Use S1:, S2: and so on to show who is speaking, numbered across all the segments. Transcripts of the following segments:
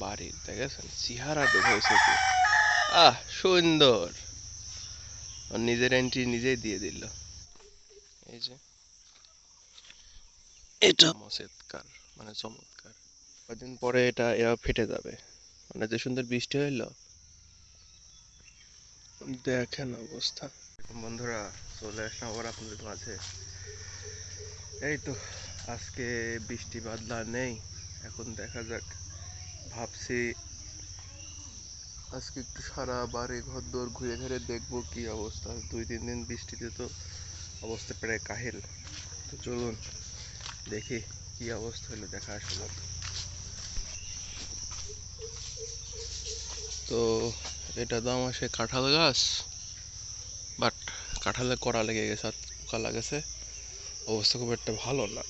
S1: বাড়ির দেখেছেন চেহারাটা হয়েছে আহ সুন্দর। নিজের এন্ট্রি নিজেই দিয়ে দিল। এই যে। এটা মসেদকার মানে চমৎকার। কদিন পরে এটা এরা ফেটে যাবে। মানে যে সুন্দর বৃষ্টি হইল। দেখেন অবস্থা। বন্ধুরা চলে আসলাম আবার আপনাদের মাঝে। এই তো আজকে বৃষ্টি বাদলা নেই। এখন দেখা যাক। ভাবছি আজকে একটু সারা বাড়ি ঘর দোর ঘুরে ঘুরে দেখব কি অবস্থা। দুই, তিন দিন বৃষ্টিতে তো অবস্থা প্রায় কাহিল। তো চলুন দেখি কি অবস্থা হলো দেখা আসলো তো এটা তো আমার সে কাঁঠাল গাছ বাট কাঁঠালে কড়া লেগে গেছে আর পোকা লাগেছে অবস্থা খুব একটা ভালো না।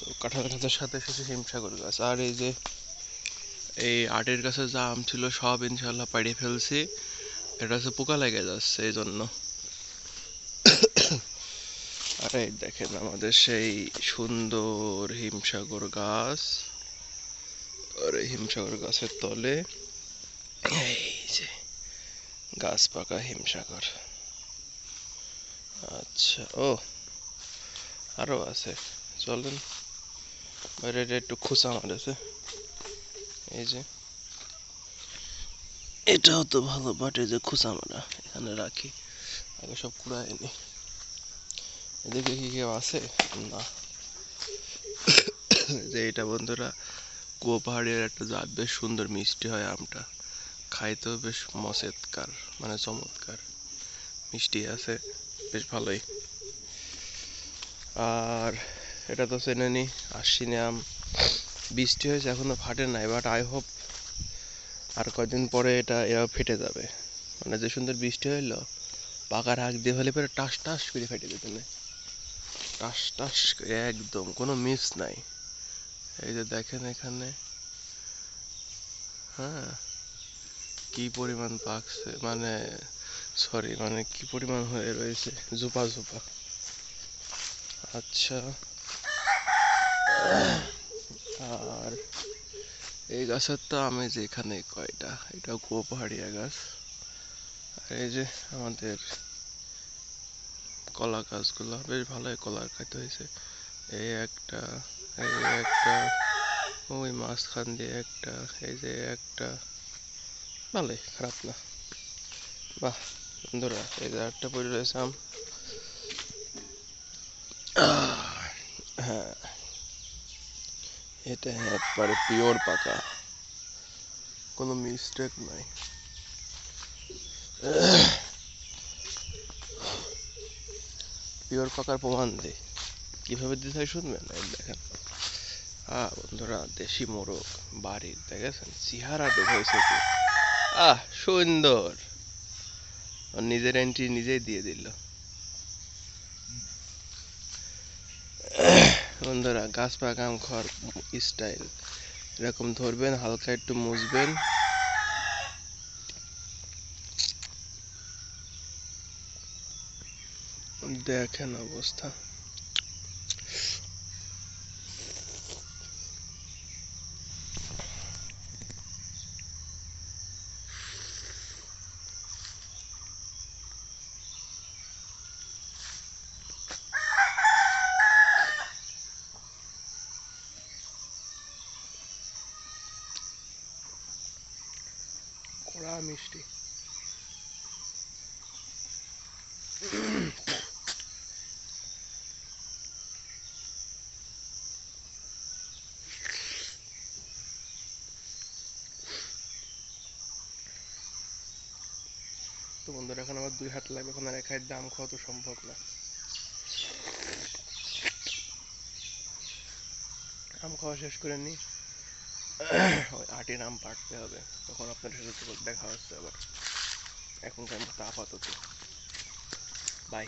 S1: তো কাঁঠাল গাছের সাথে সাথে হিমসাগর গাছ। আর এই যে এই আটের গাছে যা আম ছিল সব ইনশাল্লাহ পাড়িয়ে ফেলছি। এটা হচ্ছে পোকা লেগে যাচ্ছে এই জন্য আর এই দেখেন আমাদের সেই সুন্দর হিমসাগর গাছ। আর এই হিমসাগর গাছের তলে এই যে গাছ পাকা হিমসাগর। আচ্ছা ও আরও আছে। চলেন। একটু খোঁচা মারেছে এই যে এটাও তো ভালো বাটে যে খোঁচা মারা এখানে রাখি। আগে সব কুড়ায় নি। এদিকে কি কেউ আছে? না। যে এটা বন্ধুরা একটা জাত, বেশ সুন্দর মিষ্টি হয় আমটা। খাইতেও বেশ মসেদকার মানে চমৎকার। মিষ্টি আছে, বেশ ভালোই। আর এটা তো চেনে চেনেনি আশ্বিনে আম। বৃষ্টি হয়েছে, এখনও ফাটে নাই বাট আই হোপ আর কয়দিন পরে এটা এরাও ফেটে যাবে। মানে যে সুন্দর বৃষ্টি হইল, পাকার হাঁক দিয়ে হলে পরে টাস টাস করে ফেটে যেত না। টাস টাস করে একদম, কোনো মিস নাই। এই যে দেখেন এখানে হ্যাঁ কি পরিমাণ পাকছে মানে সরি মানে কি পরিমাণ হয়ে রয়েছে জুপা জোপা আচ্ছা। আর এই গাছের তো আমি যেখানে কয়টা, এটা কুয়ো পাহাড়িয়া গাছ। আর এই যে আমাদের কলা গাছগুলো, বেশ ভালোই কলার খাইতে হয়েছে। এই একটা এই একটা, ওই মাঝখান দিয়ে একটা, এই যে একটা। ভালোই, খারাপ না। বাহ বন্ধুরা এই যে একটা পড়ে রয়েছে আম। হ্যাঁ। এটা একবারে পিওর পাকা। কোনো মিস্টেক নাই। পিওর পাকার প্রমাণ দেই। কীভাবে দিতে হয় শুনবেন? দেখেন। আহ, বন্ধুরা, দেশি মোরগ বাড়ির, দেখেছেন? হয়েছে কি? আহ, সুন্দর। নিজের এন্ট্রি নিজেই দিয়ে দিল। বন্ধুরা গাছ পাকা আম স্টাইল এরকম ধরবেন হালকা একটু মুছবেন। দেখেন অবস্থা কড়া মিষ্টি। তো বন্ধুরা, এখন আমার দুই হাত লাগবে এখন আর এক হাত দাম খাওয়া তো সম্ভব না। আম খাওয়া শেষ করে নি। ওই আটির নাম পাঠতে হবে। তখন আপনার সাথে দেখা হচ্ছে আবার। এখনকার মতো আপাতত। বাই